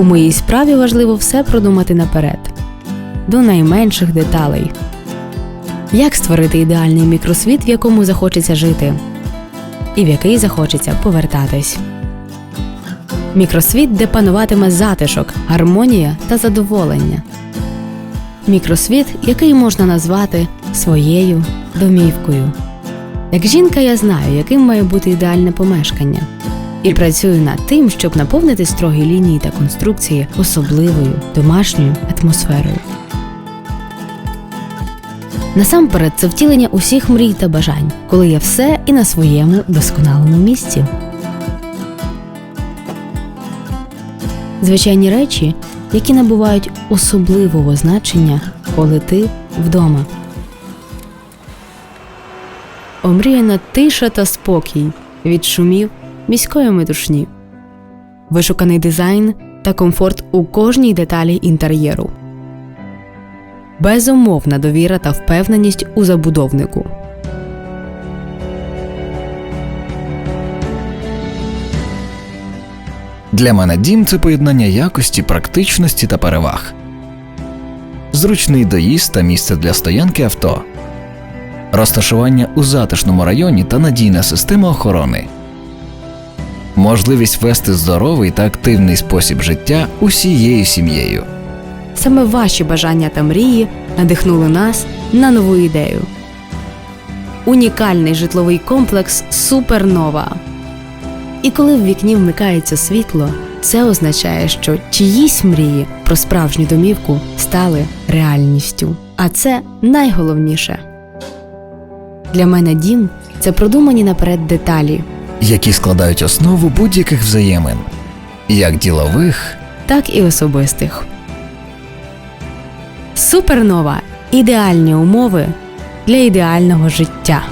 У моїй справі важливо все продумати наперед, до найменших деталей. Як створити ідеальний мікросвіт, в якому захочеться жити, і в який захочеться повертатись. Мікросвіт, де пануватиме затишок, гармонія та задоволення. Мікросвіт, який можна назвати своєю домівкою. Як жінка, я знаю, яким має бути ідеальне помешкання, і працюю над тим, щоб наповнити строгі лінії та конструкції особливою домашньою атмосферою. Насамперед, це втілення усіх мрій та бажань, коли є все і на своєму досконалому місці. Звичайні речі, які набувають особливого значення, коли ти вдома. Омріяна тиша та спокій від шумів міської метушні, вишуканий дизайн та комфорт у кожній деталі інтер'єру, безумовна довіра та впевненість у забудовнику. Для мене дім це поєднання якості, практичності та переваг. Зручний доїзд та місце для стоянки авто, розташування у затишному районі та надійна система охорони, можливість вести здоровий та активний спосіб життя усією сім'єю. Саме ваші бажання та мрії надихнули нас на нову ідею. Унікальний житловий комплекс Супернова. І коли в вікні вмикається світло, це означає, що чиїсь мрії про справжню домівку стали реальністю. А це найголовніше. Для мене дім це продумані наперед деталі, які складають основу будь-яких взаємин, як ділових, так і особистих. Супернова ідеальні умови для ідеального життя.